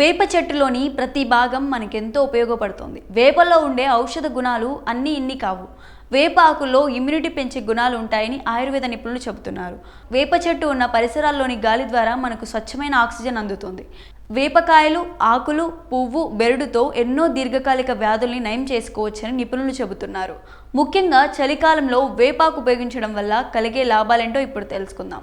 వేప చెట్టులోని ప్రతి భాగం మనకెంతో ఉపయోగపడుతుంది. వేపలో ఉండే ఔషధ గుణాలు అన్నీ ఇన్ని కావు. వేప ఆకుల్లో ఇమ్యూనిటీ పెంచే గుణాలు ఉంటాయని ఆయుర్వేద నిపుణులు చెబుతున్నారు. వేప చెట్టు ఉన్న పరిసరాల్లోని గాలి ద్వారా మనకు స్వచ్ఛమైన ఆక్సిజన్ అందుతుంది. వేపకాయలు ఆకులు పువ్వు బెరడుతో ఎన్నో దీర్ఘకాలిక వ్యాధుల్ని నయం చేసుకోవచ్చని నిపుణులు చెబుతున్నారు. ముఖ్యంగా చలికాలంలో వేపాకు ఉపయోగించడం వల్ల కలిగే లాభాలేంటో ఇప్పుడు తెలుసుకుందాం.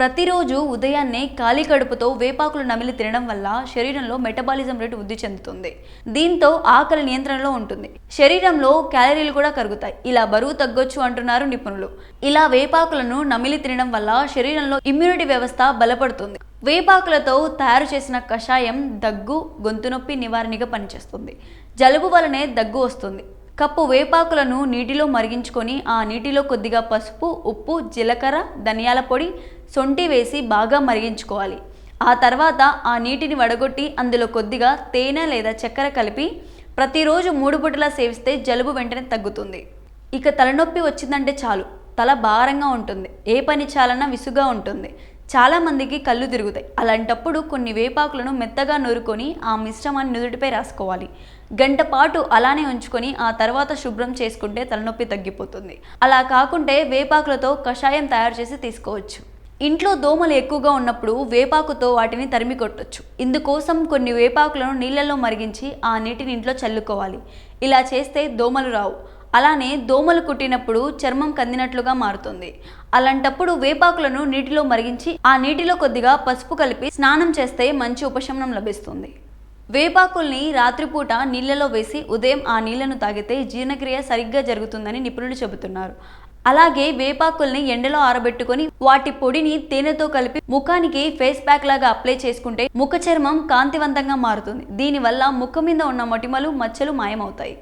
ప్రతిరోజు ఉదయాన్నే ఖాళీ కడుపుతో వేపాకులు నమిలి తినడం వల్ల శరీరంలో మెటబాలిజం రేటు వృద్ధి చెందుతుంది. దీంతో ఆకలి నియంత్రణలో ఉంటుంది. శరీరంలో క్యాలరీలు కూడా కరుగుతాయి. ఇలా బరువు తగ్గొచ్చు అంటున్నారు నిపుణులు. ఇలా వేపాకులను నమిలి తినడం వల్ల శరీరంలో ఇమ్యూనిటీ వ్యవస్థ బలపడుతుంది. వేపాకులతో తయారు చేసిన కషాయం దగ్గు గొంతు నొప్పి నివారణగా పనిచేస్తుంది. జలుబు వలనే దగ్గు వస్తుంది. కప్పు వేపాకులను నీటిలో మరిగించుకొని ఆ నీటిలో కొద్దిగా పసుపు ఉప్పు జీలకర్ర ధనియాల పొడి సొంటి వేసి బాగా మరిగించుకోవాలి. ఆ తర్వాత ఆ నీటిని వడగొట్టి అందులో కొద్దిగా తేనె లేదా చక్కెర కలిపి ప్రతిరోజు మూడు పూటలా సేవిస్తే జలుబు వెంటనే తగ్గుతుంది. ఇక తలనొప్పి వచ్చిందంటే చాలు. తల భారంగా ఉంటుంది. ఏ పని చాలన్నా విసుగా ఉంటుంది. చాలామందికి కళ్ళు తిరుగుతాయి. అలాంటప్పుడు కొన్ని వేపాకులను మెత్తగా నూరుకొని ఆ మిశ్రమాన్ని నుదుటిపై రాసుకోవాలి. గంట పాటు అలానే ఉంచుకొని ఆ తర్వాత శుభ్రం చేసుకుంటే తలనొప్పి తగ్గిపోతుంది. అలా కాకుంటే వేపాకులతో కషాయం తయారు చేసి తీసుకోవచ్చు. ఇంట్లో దోమలు ఎక్కువగా ఉన్నప్పుడు వేపాకుతో వాటిని తరిమి కొట్టొచ్చు. ఇందుకోసం కొన్ని వేపాకులను నీళ్ళల్లో మరిగించి ఆ నీటిని ఇంట్లో చల్లుకోవాలి. ఇలా చేస్తే దోమలు రావు. అలానే దోమలు కుట్టినప్పుడు చర్మం కందినట్లుగా మారుతుంది. అలాంటప్పుడు వేపాకులను నీటిలో మరిగించి ఆ నీటిలో కొద్దిగా పసుపు కలిపి స్నానం చేస్తే మంచి ఉపశమనం లభిస్తుంది. వేపాకుల్ని రాత్రిపూట నీళ్ళలో వేసి ఉదయం ఆ నీళ్ళను తాగితే జీర్ణక్రియ సరిగ్గా జరుగుతుందని నిపుణులు చెబుతున్నారు. అలాగే వేపాకుల్ని ఎండలో ఆరబెట్టుకొని వాటి పొడిని తేనెతో కలిపి ముఖానికి ఫేస్ ప్యాక్ లాగా అప్లై చేసుకుంటే ముఖ చర్మం కాంతివంతంగా మారుతుంది. దీనివల్ల ముఖం మీద ఉన్న మొటిమలు మచ్చలు మాయమవుతాయి.